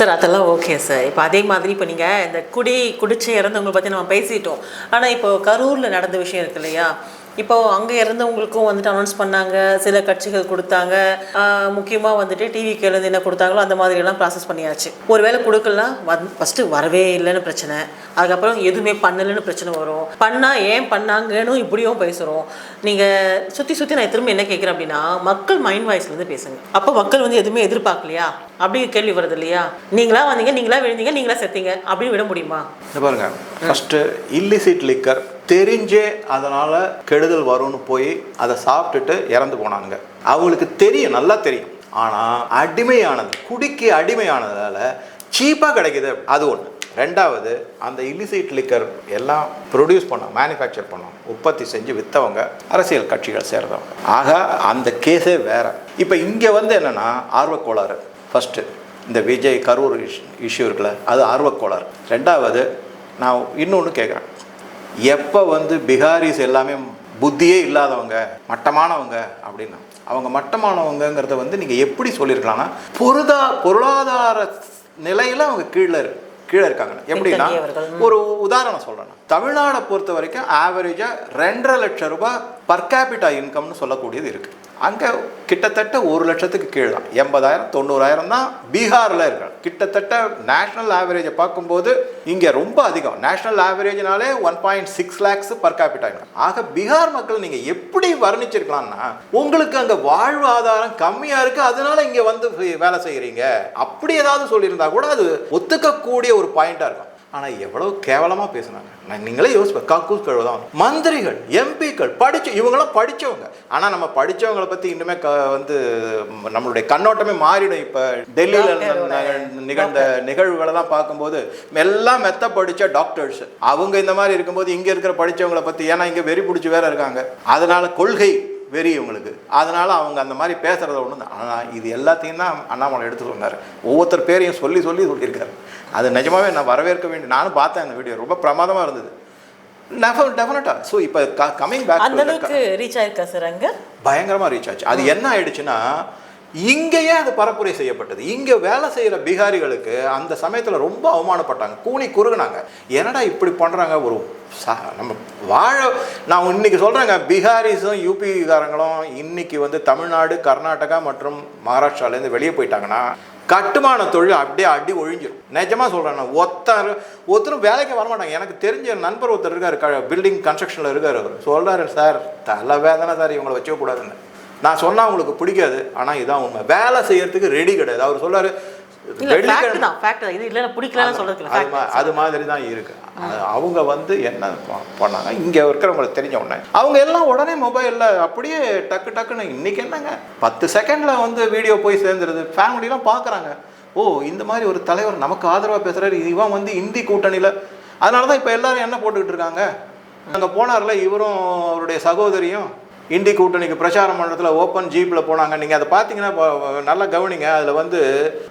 Sir அதெல்லாம் okay sir இப்போ அதே மாதிரி இப்போ நீங்கள் இந்த குடி குடிச்சு இறந்தவங்களை பற்றி நம்ம பேசிட்டோம். ஆனால் இப்போ கரூரில் நடந்த விஷயம் இருக்கு இல்லையா? இப்போ அங்கே இறந்தவங்களுக்கும் வந்துட்டு அனௌன்ஸ் பண்ணாங்க சில கட்சிகள் கொடுத்தாங்க. முக்கியமாக வந்துட்டு டிவிக்கு எழுந்து என்ன கொடுத்தாங்களோ அந்த மாதிரியெல்லாம் ப்ராசஸ் பண்ணியாச்சு. ஒருவேளை கொடுக்கலாம் வந் ஃபஸ்ட்டு வரவே இல்லைன்னு பிரச்சனை. அதுக்கப்புறம் எதுவுமே பண்ணலைன்னு பிரச்சனை வரும். பண்ணால் ஏன் பண்ணாங்கன்னு இப்படியும் பேசுகிறோம் நீங்கள் சுற்றி சுற்றி நான் திரும்ப என்ன கேட்குறேன் அப்படின்னா மக்கள் மைண்ட் வாய்ஸ்லேருந்து பேசுங்க. அப்போ மக்கள் வந்து எதுவுமே எதிர்பார்க்கலையா? அப்படி கேள்வி வருது இல்லையா? நீங்களா வந்தீங்க நீங்களா விழுந்தீங்க நீங்களா செத்தீங்க அப்படின்னு விட முடியுமா? பாருங்க. ஃபஸ்ட்டு இல்லிசிட் லிக்கர் தெரிஞ்சே அதனால் கெடுதல் வரும்னு போய் அதை சாப்பிட்டுட்டு இறந்து போனாங்க அவங்களுக்கு தெரியும் நல்லா தெரியும். ஆனால் அடிமையானது குடிக்கு அடிமையானதால சீப்பாக கிடைக்குது. அது ஒன்று ரெண்டாவது அந்த இலிசைட் லிக்கர் எல்லாம் ப்ரொடியூஸ் பண்ணோம் மேனுஃபேக்சர் பண்ணோம் உற்பத்தி செஞ்சு விற்றவங்க அரசியல் கட்சிகள் சேர்ந்தவங்க. ஆக அந்த கேஸே வேறு. இப்போ இங்கே வந்து என்னென்னா ஆர்வக்கோளாறு. ஃபஸ்ட்டு இந்த விஜய் கரூர் இஷ்யூ இருக்குல்ல அது ஆர்வக்கோளாறு. ரெண்டாவது நான் இன்னொன்று கேட்குறேன் எப்போ வந்து பிகாரிஸ் எல்லாமே புத்தியே இல்லாதவங்க மட்டமானவங்க அப்படின்னா அவங்க மட்டமானவங்கங்கிறத வந்து நீங்கள் எப்படி சொல்லியிருக்கலாம்னா பொருதா பொருளாதார நிலையில் அவங்க கீழே இருக்கு கீழே இருக்காங்க. எப்படின்னா. ஒரு உதாரணம் சொல்கிறேன் தமிழ்நாடை பொறுத்த வரைக்கும் ஆவரேஜாக ரெண்டரை லட்சம் ரூபாய் பர் கேபிட்டா இன்கம்னு சொல்லக்கூடியது இருக்குது அங்கே கிட்டத்தட்ட ஒரு லட்சத்துக்கு கீழே தான். எண்பதாயிரம் தொண்ணூறாயிரம் தான் பீகாரில் இருக்காங்க. கிட்டத்தட்ட நேஷ்னல் ஆவரேஜை பார்க்கும்போது இங்கே ரொம்ப அதிகம். National ஆவரேஜ்னாலே one point six lakhs per capita ஆக பீகார் மக்கள் நீங்கள் எப்படி வர்ணிச்சிருக்கலாம்னா உங்களுக்கு அங்கே வாழ்வாதாரம் கம்மியாக இருக்குது அதனால இங்கே வந்து வேலை செய்கிறீங்க அப்படி ஏதாவது சொல்லியிருந்தா கூட அது ஒத்துக்கக்கூடிய ஒரு பாயிண்ட்டாக இருக்கும். ஆனால் எவ்வளோ கேவலமாக பேசுனாங்க. நான் நீங்களே யோசிப்பேன் கக்கூஸ் கழுவுதான் மந்திரிகள் எம்பிக்கள் படிச்சு இவங்களாம் படித்தவங்க ஆனால் நம்ம படித்தவங்களை பற்றி இன்னுமே க வந்து நம்மளுடைய கண்ணோட்டமே மாறிடும் இப்போ. டெல்லியில் நிகழ்ந்த நிகழ்வுகளெல்லாம் பார்க்கும்போது எல்லாம் மெத்த படித்த டாக்டர்ஸ். அவங்க இந்த மாதிரி இருக்கும்போது இங்கே இருக்கிற படித்தவங்களை பற்றி ஏன்னா இங்கே வெறி பிடிச்சி வேற இருக்காங்க. அதனால கொள்கை வெறி இவங்களுக்கு. அதனால அவங்க அந்த மாதிரி பேசுறத ஒன்று தான் ஆனால் இது எல்லாத்தையும் தான் அண்ணாமலை எடுத்து சொன்னார். ஒவ்வொருத்தர் பேரையும் சொல்லி சொல்லி சொல்லியிருக்காரு. அது நிஜமாவே நான் வரவேற்க வேண்டிய நானும் பார்த்தேன் அந்த வீடியோ ரொம்ப பிரமாதமாக இருந்தது. டெஃபினட்டாக ஸோ இப்போ கமிங் அந்த பேக் அளவுக்கு ரீச் ஆயிருக்கா சார் அங்கே? பயங்கரமாக ரீச் ஆச்சு. அது என்ன ஆயிடுச்சுன்னா இங்கேயே அது பரப்புரை செய்யப்பட்டது. இங்கே வேலை செய்கிற பீகாரிகளுக்கு அந்த சமயத்தில் ரொம்ப அவமானப்பட்டாங்க. கூனி குறுகுனாங்க. என்னடா இப்படி பண்ணுறாங்க ஒரு நம்ம வாழ நான் இன்னைக்கு சொல்கிறேங்க பீகாரிஸும் யூபிகாரங்களும் இன்னைக்கு வந்து தமிழ்நாடு கர்நாடகா மற்றும் மகாராஷ்டிராலேருந்து வெளியே போயிட்டாங்கன்னா கட்டுமான தொழில் அப்படியே அடி ஒழிஞ்சிடும் நிஜமா சொல்கிறேன் நான். ஒருத்தரும் வேலைக்கு வரமாட்டாங்க. எனக்கு தெரிஞ்ச நண்பர் ஒருத்தர் இருக்காரு பில்டிங் கன்ஸ்ட்ரக்ஷனில் இருக்கார் அவர். சொல்கிறாரு சார் தலை வேதனை சார் இவங்களை வச்சுக்க கூடாதுன்னு நான் சொன்னால் உங்களுக்கு பிடிக்காது ஆனால் இதான் உண்மை. வேலை செய்கிறதுக்கு ரெடி கிடையாது. அவர் சொல்கிறார் அது மாதிரி தான் இருக்கு. அவங்க வந்து என்ன பண்ணாங்க? இங்க இருக்கிறவங்களுக்கு தெரிஞ்ச உடனே. அவங்க எல்லாம் உடனே மொபைல்ல அப்படியே டக்கு டக்குன்னு இன்னைக்கு என்னங்க? பத்து செகண்ட்ல வந்து வீடியோ போய் சேர்ந்துருது. ஃபேமிலிலாம் பார்க்குறாங்க ஓ இந்த மாதிரி ஒரு தலைவர் நமக்கு ஆதரவா பேசுறாரு. இவன் வந்து இந்தி கூட்டணியில. அதனால தான் இப்போ எல்லாரும் என்ன போட்டுக்கிட்டு இருக்காங்க? அங்கே போனார்ல இவரும் அவருடைய சகோதரியும். இண்டி கூட்டணிக்கு பிரச்சாரம் பண்ணுறதுல ஓப்பன் ஜீப்பில் போனாங்க. நீங்கள் அதை பார்த்தீங்கன்னா நல்லா கவனிங்க. அதில் வந்து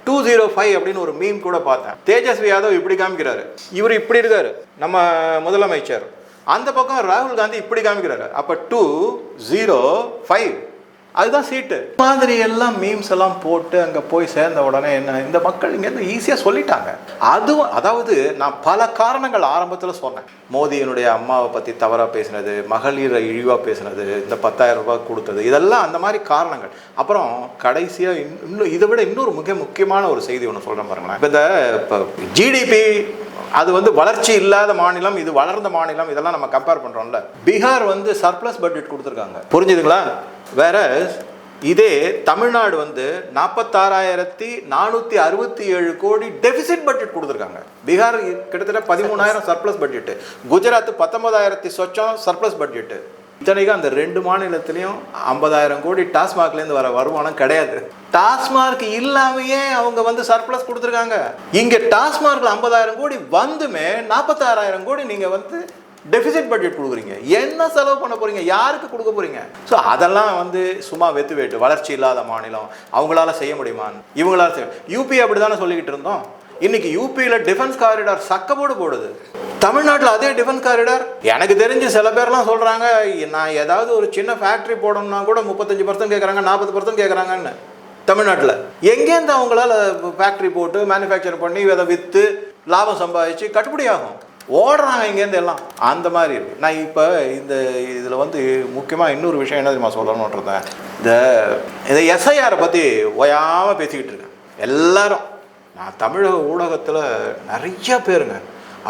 டூ ஜீரோ ஃபைவ் அப்படின்னு ஒரு மீம் கூட பார்த்தேன். தேஜஸ்வி யாதவ் இப்படி காமிக்கிறாரு. இவர் இப்படி இருக்காரு. நம்ம முதலமைச்சர். அந்த பக்கம் ராகுல் காந்தி இப்படி காமிக்கிறாரு. அப்போ டூ ஜீரோ ஃபைவ் அதுதான் சீட்டு. மாதிரி எல்லாம் மீம்ஸ் எல்லாம் போட்டு அங்கே போய் சேர்ந்த உடனே என்ன இந்த மக்கள் இங்கேருந்து ஈஸியாக சொல்லிட்டாங்க. அதுவும் அதாவது நான் பல காரணங்கள் ஆரம்பத்தில் சொன்னேன். மோதியினுடைய அம்மாவை பற்றி தவறாக பேசினது மகளிரை இழிவாக பேசினது இந்த பத்தாயிரம் ரூபாய் கொடுத்தது இதெல்லாம் அந்த மாதிரி காரணங்கள். அப்புறம் கடைசியாக இன்னும் இதை விட இன்னொரு மிக முக்கியமான ஒரு செய்தி ஒன்று சொல்கிறேன் பாருங்களேன். இப்போ இந்த இப்போ ஜிடிபி அது வந்து வளர்ச்சி இல்லாத மாநிலம் இது வளர்ந்த மாநிலம் இதெல்லாம் நம்ம கம்பேர் பண்ணுறோம்ல பீகார் வந்து சர்ப்ளஸ் பட்ஜெட் கொடுத்துருக்காங்க. புரிஞ்சுதுங்களா? வேற இதே தமிழ்நாடு வந்து நாற்பத்தாறாயிரத்தி நானூற்றி அறுபத்தி ஏழு கோடி டெபிசிட் பட்ஜெட் கொடுத்துருக்காங்க. பீகார் கிட்டத்தட்ட பதிமூணாயிரம் சர்ப்ளஸ் பட்ஜெட்டு குஜராத் பத்தொன்பதாயிரத்தி சொச்சம் சர்ப்ளஸ் பட்ஜெட்டு இத்தனைக்கும் அந்த ரெண்டு மாநிலத்திலையும் ஐம்பதாயிரம் கோடி டாஸ்மாக்லேருந்து வர வருமானம் கிடையாது. டாஸ்மார்க் இல்லாமையே அவங்க வந்து சர்ப்ளஸ் கொடுத்துருக்காங்க. இங்கே டாஸ்மார்க்கில் ஐம்பதாயிரம் கோடி வந்துமே நாற்பத்தாறாயிரம் கோடி நீங்கள் வந்து டெபிசிட் பட்ஜெட் கொடுக்குறீங்க. என்ன செலவு பண்ண போகிறீங்க யாருக்கு கொடுக்க போகிறீங்க ஸோ அதெல்லாம் வந்து சும்மா வெத்து வேட்டு வளர்ச்சி இல்லாத மாநிலம். அவங்களால செய்ய முடியுமான்னு. இவங்களால செய்ய யூபி அப்படி தானே சொல்லிக்கிட்டு இருந்தோம். இன்னைக்கு யூபியில் டிஃபென்ஸ் காரிடார் சக்கபோடு போடுது. தமிழ்நாட்டில் அதே டிஃபென்ஸ் காரிடார் எனக்கு தெரிஞ்சு சில பேர்லாம் சொல்கிறாங்க நான் ஏதாவது ஒரு சின்ன ஃபேக்ட்ரி போடணும்னா கூட முப்பத்தஞ்சு பர்சன்ட் கேட்குறாங்க நாற்பது பர்சன்ட் கேட்குறாங்கன்னு தமிழ்நாட்டில். எங்கேருந்து அவங்களால ஃபேக்ட்ரி போட்டு மேனுஃபேக்சர் பண்ணி அதை விற்று லாபம் சம்பாதிச்சு கட்டுப்படி ஆகும். ஓடுறாங்க இங்கேருந்து எல்லாம். அந்த மாதிரி இருக்கு. நான் இப்போ இந்த இதில் வந்து முக்கியமாக இன்னொரு விஷயம் என்ன தெரியுமா சொல்லணுன்றதேன் இந்த இந்த எஸ்ஐஆரை பற்றி ஓயாமல் பேசிக்கிட்டு இருக்கேன். எல்லாரும் நான் தமிழக ஊடகத்தில் நிறைய பேருங்க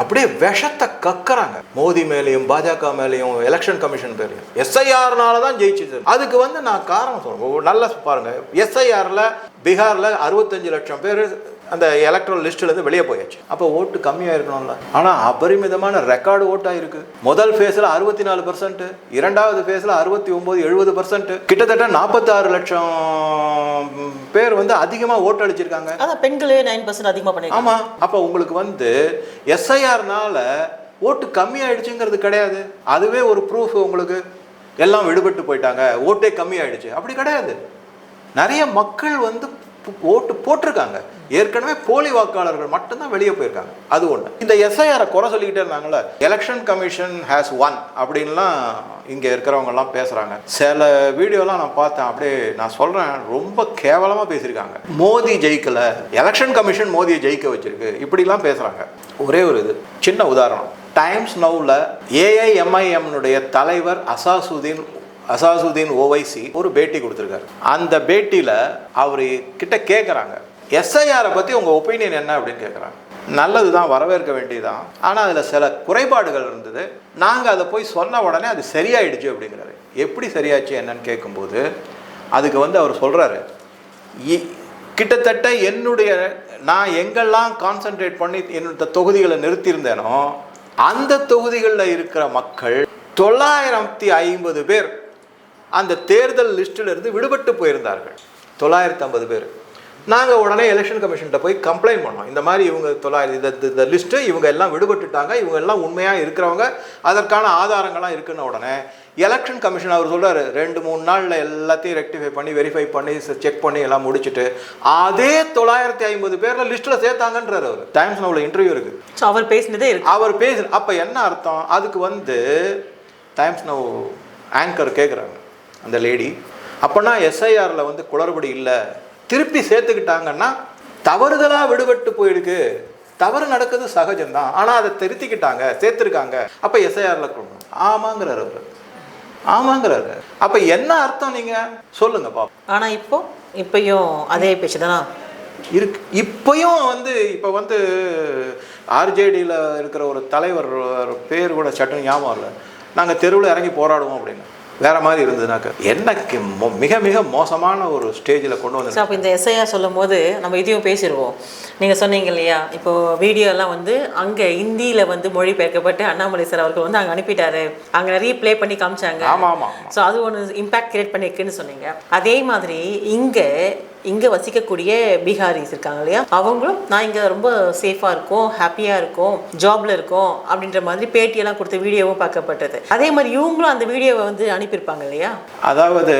அப்படியே விஷத்தை கக்குறாங்க. மோடி மேலேயும் பாஜக மேலேயும் எலெக்ஷன் கமிஷன் பேரையும் எஸ்ஐஆர்னால தான் ஜெயிச்சிது. அதுக்கு வந்து நான் காரணம் சொல்கிறேன் நல்லா பாருங்கள் எஸ்ஐஆரில் பீகாரில் அறுபத்தஞ்சு லட்சம் பேர் அந்த எலக்ட்ரல் லிஸ்ட்லேருந்து வெளியே போயாச்சு. அப்போ ஓட்டு கம்மியாக இருக்கணும்ல. ஆனால் அபரிமிதமான ரெக்கார்டு ஓட்டாக இருக்கு முதல் ஃபேஸில் அறுபத்தி நாலு பர்சன்ட் இரண்டாவது ஃபேஸில் அறுபத்தி ஒம்பது எழுபது பர்சன்ட் கிட்டத்தட்ட நாற்பத்தாறு லட்சம் பேர் வந்து அதிகமாக ஓட்டு அளிச்சிருக்காங்க. அதான் பெண்களே நைன் பர்சன்ட் அதிகமாக பண்ணிருக்காங்க. ஆமாம் அப்போ உங்களுக்கு வந்து எஸ்ஐஆர்னால ஓட்டு கம்மியாயிடுச்சுங்கிறது கிடையாது. அதுவே ஒரு ப்ரூஃப் உங்களுக்கு. எல்லாம் விடுபட்டு போயிட்டாங்க. ஓட்டே கம்மியாயிடுச்சு. அப்படி கிடையாது. நிறைய மக்கள் வந்து ஓட்டு போட்டிருக்காங்க. ஏற்கனவே போலி வாக்காளர்கள் மட்டும்தான் வெளியே போயிருக்காங்க. அது ஒன்று இந்த எஸ்ஐஆரை குறை சொல்லிக்கிட்டே இருந்தாங்கல்ல எலெக்ஷன் கமிஷன் ஹேஸ் ஒன் அப்படின்லாம் இங்கே இருக்கிறவங்கலாம் பேசுகிறாங்க சில வீடியோலாம் நான் பார்த்தேன் அப்படியே நான் சொல்கிறேன் ரொம்ப கேவலமாக பேசியிருக்காங்க. மோதி ஜெயிக்கல எலெக்ஷன் கமிஷன் மோதியை ஜெயிக்க வச்சிருக்கு இப்படிலாம் பேசுகிறாங்க ஒரே ஒரு இது சின்ன உதாரணம். டைம்ஸ் நவுல ஏஐஎம்ஐஎம்னுடைய தலைவர் அசாசுதீன் அசாசுதீன் ஓவைசி ஒரு பேட்டி கொடுத்துருக்காரு. அந்த பேட்டியில் அவர் கிட்ட கேட்குறாங்க எஸ்ஐஆரை பற்றி உங்கள் ஒப்பீனியன் என்ன அப்படின்னு கேட்குறாங்க நல்லது தான் வரவேற்க வேண்டியதுதான். ஆனால் அதில் சில குறைபாடுகள் இருந்தது. நாங்கள் அதை போய் சொன்ன உடனே அது சரியாயிடுச்சு அப்படிங்கிறாரு. எப்படி சரியாச்சு என்னன்னு கேட்கும்போது அதுக்கு வந்து அவர் சொல்கிறாரு கிட்டத்தட்ட என்னுடைய நான் எங்கெல்லாம் கான்சென்ட்ரேட் பண்ணி என்னோட தொகுதிகளை நிறுத்தியிருந்தேனோ அந்த தொகுதிகளில் இருக்கிற மக்கள் தொள்ளாயிரத்தி ஐம்பது பேர் அந்த தேர்தல் லிஸ்டிலிருந்து விடுபட்டு போயிருந்தார்கள். தொள்ளாயிரத்தி ஐம்பது பேர். நாங்கள் உடனே எலெக்ஷன் கமிஷன்கிட்ட போய் கம்ப்ளைண்ட் பண்ணோம். இந்த மாதிரி இவங்க தொள்ளாயிரம் இந்த இந்த- லிஸ்ட்டு இவங்க எல்லாம் விடுபட்டுட்டாங்க இவங்க எல்லாம் உண்மையாக இருக்கிறவங்க அதற்கான ஆதாரங்கள்லாம் இருக்குன்ன உடனே எலெக்ஷன் கமிஷன் அவர் சொல்றாரு ரெண்டு மூணு நாளில் எல்லாத்தையும் ரெக்டிஃபை பண்ணி வெரிஃபை பண்ணி செக் பண்ணி எல்லாம் முடிச்சுட்டு அதே தொள்ளாயிரத்தி ஐம்பது பேரில் லிஸ்ட்டில் சேர்த்தாங்கன்றார் அவர். டைம்ஸ் நவுல இன்டர்வியூ இருக்குது ஸோ அவர் பேசினதே இருக்கு. அவர் பேசு அப்போ என்ன அர்த்தம்? அதுக்கு வந்து டைம்ஸ் நவ் ஆங்கர் கேட்குறாங்க அந்த லேடி அப்போனா எஸ்ஐஆரில் வந்து குளறுபடி இல்லை. திருப்பி சேர்த்துக்கிட்டாங்கன்னா தவறுதலாக விடுபட்டு போயிருக்கு தவறு நடக்குது சகஜம்தான். ஆனால் அதை திருத்திக்கிட்டாங்க சேர்த்துருக்காங்க. அப்போ எஸ்ஐஆரில் கொடுக்கணும். ஆமாங்கிறாரு அவர். ஆமாங்கிறாரு. அப்போ என்ன அர்த்தம் நீங்கள் சொல்லுங்க பாப்போம். ஆனா இப்போ இப்பயும் அதே பேச்சு தானா? இருக்கு. இப்பயும் வந்து இப்போ வந்து ஆர்ஜேடியில் இருக்கிற ஒரு தலைவர் பேர் கூட சட்டம் ஞாபகம் இல்லை. நாங்கள் தெருவில் இறங்கி போராடுவோம் அப்படின்னு. வேற மாதிரி இருந்ததுனாக்க என்னக்கு மொ- மிக மிக மோசமான ஒரு ஸ்டேஜில் கொண்டு வந்து அப்போ இந்த எஸ்ஐஆர் சொல்லும் போது நம்ம இதையும் பேசிடுவோம் நீங்கள் சொன்னீங்க இல்லையா இப்போ வீடியோ எல்லாம் வந்து அங்கே ஹிந்தியில் வந்து மொழிபெயர்க்கப்பட்டு அண்ணாமலை சார் அவர்கள் வந்து அங்கே அனுப்பிட்டாரு. அங்கே நிறைய ப்ளே பண்ணி காமிச்சாங்க. ஆமாம் ஆமாம் ஸோ அது ஒன்று இம்பேக்ட் கிரியேட் பண்ணியிருக்குன்னு சொன்னீங்க. அதே மாதிரி இங்கே இங்கே வசிக்கக்கூடிய பீகாரிஸ் இருக்காங்க இல்லையா? அவங்களும் நான் இங்கே ரொம்ப சேஃபாக இருக்கும் ஹாப்பியாக இருக்கும் ஜாப்ல இருக்கும் அப்படின்ற மாதிரி பேட்டியெல்லாம் கொடுத்த வீடியோவும் பார்க்கப்பட்டது. அதே மாதிரி இவங்களும் அந்த வீடியோவை வந்து அனுப்பியிருப்பாங்க இல்லையா? அதாவது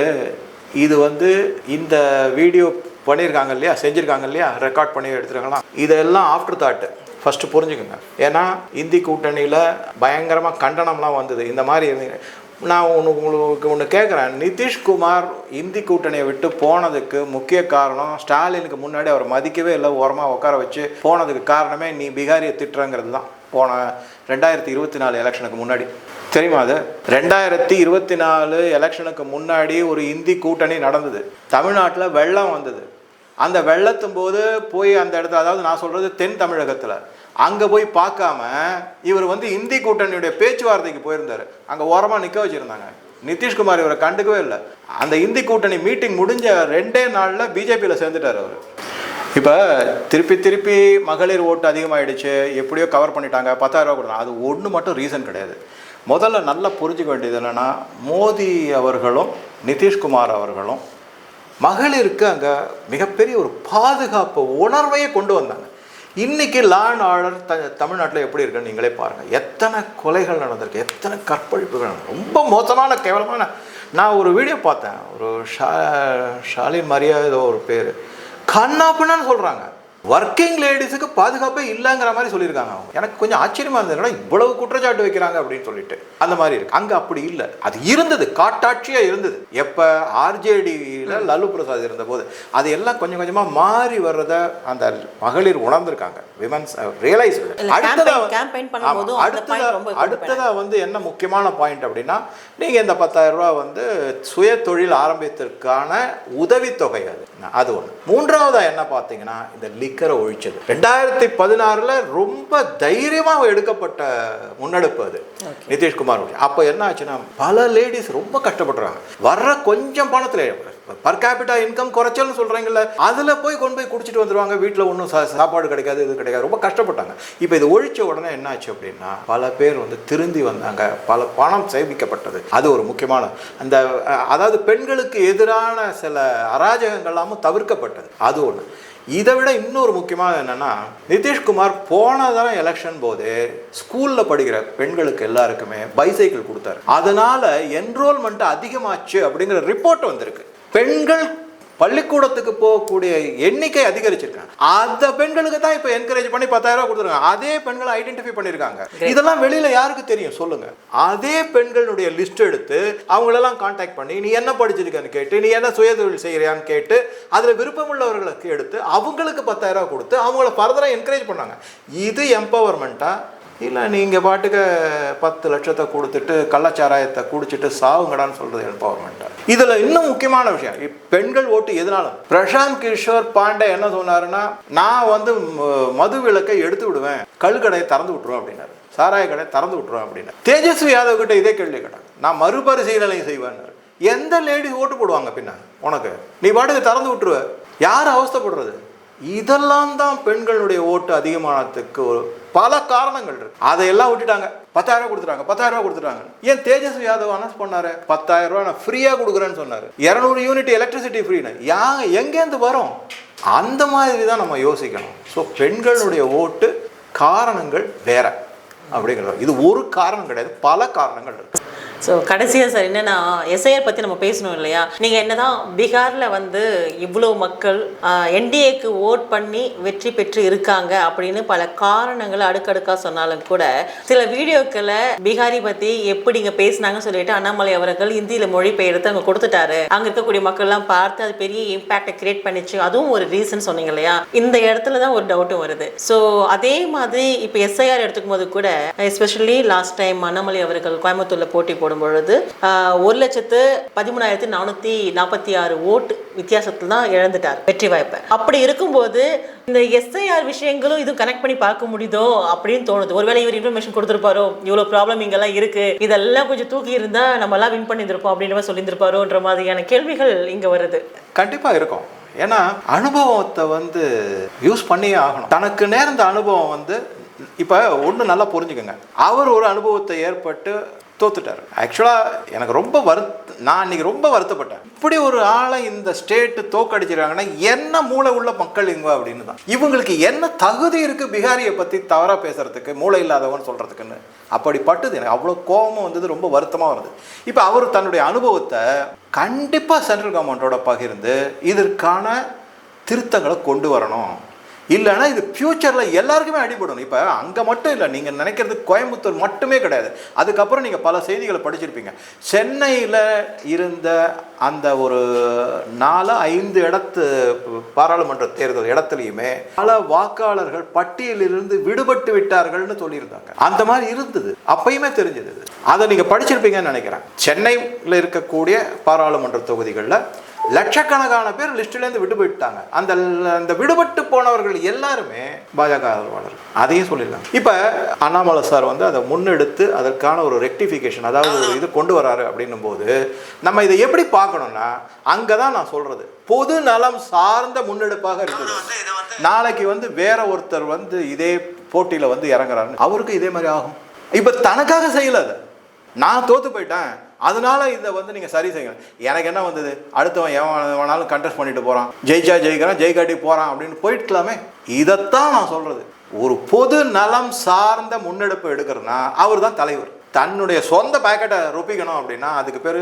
இது வந்து இந்த வீடியோ பண்ணியிருக்காங்க இல்லையா? செஞ்சுருக்காங்க இல்லையா? ரெக்கார்ட் பண்ணி எடுத்துருக்கலாம். இதெல்லாம் ஆஃப்டர் தாட்டு ஃபஸ்ட்டு புரிஞ்சுக்கோங்க. ஏன்னா இந்தி கூட்டணியில் பயங்கரமாக கண்டனம்லாம் வந்தது. இந்த மாதிரி இருந்தீங்க நான் ஒன்று உங்களுக்கு ஒன்று கேட்குறேன் நிதிஷ்குமார் இந்தி கூட்டணியை விட்டு போனதுக்கு முக்கிய காரணம் ஸ்டாலினுக்கு முன்னாடி அவர் மதிக்கவே இல்லை ஓரமாக உட்கார வச்சு போனதுக்கு காரணமே நீ பீகாரியை திட்டுறங்கிறது தான். போன ரெண்டாயிரத்தி இருபத்தி நாலு எலெக்ஷனுக்கு முன்னாடி. தெரியுமா அது? ரெண்டாயிரத்தி இருபத்தி நாலு எலெக்ஷனுக்கு முன்னாடி ஒரு இந்தி கூட்டணி நடந்தது. தமிழ்நாட்டில் வெள்ளம் வந்தது. அந்த வெள்ளத்தும் போது போய் அந்த இடத்துல அதாவது நான் சொல்கிறது தென் தமிழகத்தில். அங்கே போய் பார்க்காம இவர் வந்து இந்தி கூட்டணியுடைய பேச்சுவார்த்தைக்கு போயிருந்தார். அங்கே ஓரமாக நிற்க வச்சுருந்தாங்க. நிதிஷ்குமார் இவரை கண்டுக்கவே இல்லை. அந்த இந்தி கூட்டணி மீட்டிங் முடிஞ்ச ரெண்டே நாளில் பிஜேபியில் சேர்ந்துட்டார் அவர். இப்போ திருப்பி திருப்பி மகளிர் ஓட்டு அதிகமாகிடுச்சு எப்படியோ கவர் பண்ணிட்டாங்க. பத்தாயிரம் கொடுத்தாங்க அது ஒன்று மட்டும் ரீசன் கிடையாது. முதல்ல நல்லா புரிஞ்சுக்க வேண்டியது என்னென்னா மோடி அவர்களும் நிதிஷ்குமார் அவர்களும் மகளிருக்கு அங்கே மிகப்பெரிய ஒரு பாதுகாப்பு உணர்வையே கொண்டு வந்தாங்க. இன்றைக்கி லா அண்ட் ஆர்டர் த தமிழ்நாட்டில் எப்படி இருக்குன்னு நீங்களே பாருங்கள் எத்தனை கொலைகள் நடந்திருக்கு எத்தனை கற்பழிப்புகள் ரொம்ப மோசமான கேவலமான. நான் ஒரு வீடியோ பார்த்தேன். ஒரு ஷா ஷாலின் மரியாதை ஒரு பேர். கண்ணாப்புன்னு சொல்கிறாங்க ஒர்க்கிங் லேடிஸுக்கு பாதுகாப்பே இல்லைங்கிற மாதிரி சொல்லியிருக்காங்க அவங்க. எனக்கு கொஞ்சம் ஆச்சரியமா இருந்தது. என்னடா இவ்வளவு குற்றச்சாட்டு வைக்கிறாங்க அப்படின்னு சொல்லிட்டு. அந்த மாதிரி இருக்கு. அங்க அப்படி இல்லை. அது இருந்தது. காட்டாட்சியா இருந்தது. எப்ப ஆர்ஜேடியில லல்லு பிரசாத் இருந்தபோது அது எல்லாம் கொஞ்சம் கொஞ்சமா மாறி வர்றத அந்த மகளிர் உணர்ந்திருக்காங்க. விமன்ஸ் ரியலைஸ் இல்ல, campaign- campaign பண்ணும்போதும் அந்த point ரொம்ப கொண்டு அடுத்ததா வந்து என்ன முக்கியமான பாயிண்ட் அப்படின்னா நீங்க இந்த பத்தாயிரம் ரூபாய் வந்து சுய தொழில் ஆரம்பித்ததற்கான உதவித்தொகை அது. அது ஒண்ணு. மூன்றாவதா என்ன பார்த்தீங்கன்னா இந்த லிக்கரை ஒழிச்சது. ரெண்டாயிரத்தி பதினாறுல ரொம்ப தைரியமா எடுக்கப்பட்ட முன்னெடுப்பு அது. நிதிஷ்குமார். அப்ப என்ன ஆச்சுன்னா பல லேடிஸ் ரொம்ப கஷ்டப்படுறாங்க. வர்ற கொஞ்சம் பணத்துல பர் கேபிட்டா இன்கம் குறைச்சல்னு சொல்றாங்கல்ல அதுல போய் கொண்டு போய் குடிச்சிட்டு வந்துருவாங்க. வீட்டில் ஒன்றும் சாப்பாடு கிடைக்காது இது கிடைக்காது. ரொம்ப கஷ்டப்பட்டாங்க. இப்போ இது ஒழிச்ச உடனே என்ன ஆச்சு அப்படின்னா பல பேர் வந்து திருந்தி வந்தாங்க. பல பணம் சேமிக்கப்பட்டது. அது ஒரு முக்கியமான அந்த அதாவது பெண்களுக்கு எதிரான சில அராஜகங்கள்லாமும் தவிர்க்கப்பட்டது. அது ஒன்று இதை விட இன்னொரு முக்கியமானது என்னென்னா நிதிஷ்குமார் போன தரம் எலெக்ஷன் போது ஸ்கூலில் படிக்கிற பெண்களுக்கு எல்லாருக்குமே பைசைக்கிள் கொடுத்தாரு. அதனால என்ரோல்மெண்ட் அதிகமாச்சு அப்படிங்கிற ரிப்போர்ட் வந்திருக்கு. பெண்கள் பள்ளிக்கூடத்துக்கு போகக்கூடிய எண்ணிக்கை அதிகரிச்சிருக்காங்க. அந்த பெண்களுக்கு தான் இப்போ என்கரேஜ் பண்ணி பத்தாயிரம் ரூபாய் கொடுத்துருக்காங்க. அதே பெண்களை ஐடென்டிஃபை பண்ணியிருக்காங்க இதெல்லாம் வெளியில யாருக்கு தெரியும்? சொல்லுங்க. அதே பெண்களுடைய லிஸ்ட் எடுத்து அவங்களெல்லாம் காண்டாக்ட் பண்ணி நீ என்ன படிச்சிருக்கன்னு கேட்டு நீ என்ன சுயதொழில் செய்கிறியான்னு கேட்டு அதில் விருப்பமுள்ளவர்களுக்கு எடுத்து அவங்களுக்கு பத்தாயிரம் ரூபாய் கொடுத்து அவங்கள ஃபர்தராக என்கரேஜ் பண்ணாங்க. இது எம்பவர்மெண்ட்டா இல்லை நீங்கள் பாட்டுக்கு பத்து லட்சத்தை கொடுத்துட்டு கள்ளச்சாராயத்தை குடிச்சிட்டு சாவுங்கடான்னு சொல்கிறது எம்பவர்மெண்ட்டாக இதில் இன்னும் முக்கியமான விஷயம் பெண்கள் ஓட்டு எதனாலும். பிரசாந்த் கிஷோர் பாண்டே என்ன சொன்னாருன்னா நான் வந்து மது விலக்கை எடுத்து விடுவேன். கழுக்கடையை திறந்து விட்டுருவேன் அப்படின்னாரு. சாராய கடை திறந்து விட்டுருவேன் அப்படின்னா தேஜஸ்வி யாதவ் கிட்ட இதே கேள்வி கேட்டாங்க. நான் மறுபரிசீலனை செய்வேன் எந்த லேடி ஓட்டு போடுவாங்க பின்ன உனக்கு. நீ பாட்டுக்கு திறந்து விட்டுருவ. யார் அவஸ்தைப்படுறது? இதெல்லாம் தான் பெண்களுடைய ஓட்டு அதிகமானதுக்கு ஒரு பல காரணங்கள் இருக்கு. அதையெல்லாம் விட்டுட்டாங்க. பத்தாயிரம் ரூபாய் கொடுத்துட்டாங்க. பத்தாயிரம் ரூபாய் கொடுத்துட்டாங்க. ஏன் தேஜஸ்வி யாதவ் அனௌன்ஸ் பண்ணாரு? பத்தாயிரம் ரூபாய் நான் ஃப்ரீயாக கொடுக்குறேன்னு சொன்னார். இரநூறு யூனிட் எலக்ட்ரிசிட்டி ஃப்ரீன்னு யாங்க எங்கேருந்து வரும்? அந்த மாதிரி தான் நம்ம யோசிக்கணும். ஸோ பெண்களுடைய ஓட்டு காரணங்கள் வேற. அப்படிங்கிறது. இது ஒரு காரணம் கிடையாது. பல காரணங்கள் இருக்கு. ஸோ கடைசியாக சார் என்னென்னா எஸ்ஐஆர் பற்றி நம்ம பேசணும் இல்லையா? நீங்கள் என்னதான் பீகாரில் வந்து இவ்வளோ மக்கள் என்டிஏக்கு ஓட் பண்ணி வெற்றி பெற்று இருக்காங்க அப்படின்னு பல காரணங்களை அடுக்கடுக்காக சொன்னாலும் கூட சில வீடியோக்களை பீகாரி பற்றி எப்படி இங்கே பேசினாங்கன்னு சொல்லிட்டு அண்ணாமலை அவர்கள் இந்தியில் மொழிபெயர்த்து அங்கே கொடுத்துட்டாரு. அங்கே இருக்கக்கூடிய மக்கள்லாம் பார்த்து அது பெரிய இம்பேக்டை கிரியேட் பண்ணிச்சு. அதுவும் ஒரு ரீசன் சொன்னீங்க இல்லையா? இந்த இடத்துல தான் ஒரு டவுட்டும் வருது. ஸோ அதே மாதிரி இப்போ எஸ்ஐஆர் எடுத்துக்கும் போது கூட எஸ்பெஷலி லாஸ்ட் டைம் அண்ணாமலை அவர்கள் கோயம்புத்தூரில் போட்டி போடும் பொழுது ஒரு லட்சத்து பதிமூணாயிரத்தி நானூற்றி நாற்பத்தி ஆறு ஓட்டு வித்தியாசத்தில் தான் இழந்துட்டார் வெற்றி வாய்ப்பை. அப்படி இருக்கும்போது இந்த எஸ்ஐஆர் விஷயங்களும் இதுவும் கனெக்ட் பண்ணி பார்க்க முடியுதோ அப்படின்னு தோணுது. ஒருவேளை இவர் இன்ஃபர்மேஷன் கொடுத்துருப்பாரோ? இவ்வளோ ப்ராப்ளம் இங்கெல்லாம் இருக்கு. இதெல்லாம் கொஞ்சம் தூக்கி இருந்தா நம்ம எல்லாம் வின் பண்ணியிருந்திருப்போம் அப்படின்ற மாதிரி சொல்லியிருந்திருப்பாரோன்ற மாதிரியான கேள்விகள் இங்க வருது. கண்டிப்பா இருக்கும். ஏன்னா அனுபவத்தை வந்து யூஸ் பண்ணியே ஆகணும். தனக்கு நேர்ந்த அனுபவம் வந்து இப்போ ஒன்று நல்லா புரிஞ்சுக்கோங்க. அவர் ஒரு அனுபவத்தை ஏற்பட்டு தோத்துட்டார். ஆக்சுவலாக எனக்கு ரொம்ப வருத்த நான் இன்னைக்கு ரொம்ப வருத்தப்பட்டேன். இப்படி ஒரு ஆளை இந்த ஸ்டேட்டு தோக்கடிச்சிருக்காங்கன்னா என்ன மூளை உள்ள மக்கள் இவங்க அப்படின்னு தான். இவங்களுக்கு என்ன தகுதி இருக்குது பிகாரியை பற்றி தவறாக பேசுகிறதுக்கு மூளை இல்லாதவன்னு சொல்கிறதுக்குன்னு அப்படி பட்டுது. எனக்கு அவ்வளோ கோபமும் வந்தது ரொம்ப வருத்தமாக வருது இப்போ அவர் தன்னுடைய அனுபவத்தை கண்டிப்பாக சென்ட்ரல் கவர்மெண்ட்டோட பகிர்ந்து இதற்கான திருத்தங்களை கொண்டு வரணும். இல்லைன்னா இது ஃப்யூச்சரில் எல்லாருக்குமே அடிபடும் இப்போ அங்கே மட்டும் இல்லை நீங்கள் நினைக்கிறது கோயம்புத்தூர் மட்டுமே கிடையாது. அதுக்கப்புறம் நீங்கள் பல செய்திகளை படிச்சிருப்பீங்க. சென்னையில் இருந்த அந்த ஒரு நாலு ஐந்து இடத்து பாராளுமன்ற தேர்தல் இடத்துலையுமே பல வாக்காளர்கள் பட்டியலிலிருந்து விடுபட்டு விட்டார்கள்னு சொல்லியிருந்தாங்க. அந்த மாதிரி இருந்தது. அப்பயுமே தெரிஞ்சது அதை நீங்கள் படிச்சிருப்பீங்கன்னு நினைக்கிறேன். சென்னையில் இருக்கக்கூடிய பாராளுமன்ற தொகுதிகளில் லட்சக்கணக்கான பேர் லிஸ்ட்லேருந்து விட்டு போயிட்டாங்க அந்த அந்த விடுபட்டு போனவர்கள் எல்லாருமே பாஜக ஆதரவாளர் அதையும் சொல்லிடலாம் இப்போ அண்ணாமலை சார் வந்து அதை முன்னெடுத்து அதற்கான ஒரு ரெக்டிஃபிகேஷன் அதாவது ஒரு இது கொண்டு வராரு அப்படின்னும் போது நம்ம இதை எப்படி பார்க்கணும்னா அங்கே தான் நான் சொல்கிறது பொது நலம் சார்ந்த முன்னெடுப்பாக இருக்குது. நாளைக்கு வந்து வேற ஒருத்தர் வந்து இதே போட்டியில் வந்து இறங்குறாரு அவருக்கு இதே மாதிரி ஆகும். இப்போ தனக்காக செய்யல அதை. நான் தோற்று போயிட்டேன். அதனால இதை வந்து நீங்கள் சரி செய்யணும் எனக்கு என்ன வந்தது? அடுத்தவன் எவன் வேணாலும் கண்டெஸ்ட் பண்ணிட்டு போகிறான் ஜெயிச்சா ஜெயிக்கிறான் ஜெயிக்காட்டி போகிறான் அப்படின்னு போயிட்டுலாமே இதைத்தான் நான் சொல்கிறது ஒரு பொது நலம் சார்ந்த முன்னெடுப்பு எடுக்கிறதுனா அவர் தான் தலைவர். தன்னுடைய சொந்த பேக்கெட்டை ரொப்பிக்கணும் அப்படின்னா அதுக்கு பேர்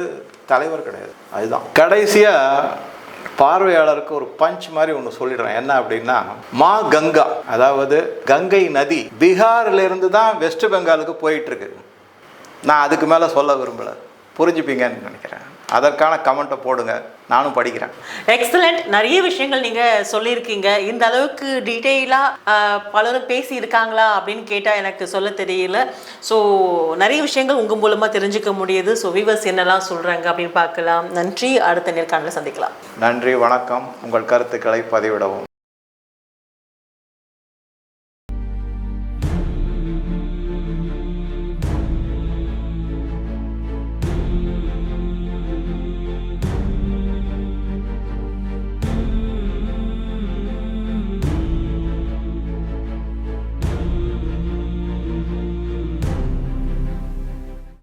தலைவர் கிடையாது. அதுதான். கடைசியாக பார்வையாளருக்கு ஒரு பஞ்ச் மாதிரி ஒன்று சொல்லிடுறேன். என்ன அப்படின்னா மா கங்கா. அதாவது கங்கை நதி பீகார்லேருந்து தான் வெஸ்ட் பெங்காலுக்கு போயிட்டுருக்கு. நான் அதுக்கு மேலே சொல்ல விரும்பலை. புரிஞ்சுப்பீங்கன்னு நினைக்கிறேன். அதற்கான கமெண்ட்டை போடுங்க. நானும் படிக்கிறேன். எக்ஸலண்ட் நிறைய விஷயங்கள் நீங்க சொல்லியிருக்கீங்க. இந்த அளவுக்கு டீட்டெயிலா பலரும் பேசி இருக்காங்களா அப்படின்னு கேட்டா எனக்கு சொல்ல தெரியல. ஸோ நிறைய விஷயங்கள் உங்க மூலமா தெரிஞ்சுக்க முடியுது. ஸோ விவர்ஸ் என்னெல்லாம் சொல்றாங்க அப்படின்னு பார்க்கலாம். நன்றி. அடுத்த நேர்காணல சந்திக்கலாம். நன்றி. வணக்கம். உங்கள் கருத்துக்களை பதிவிடவும்.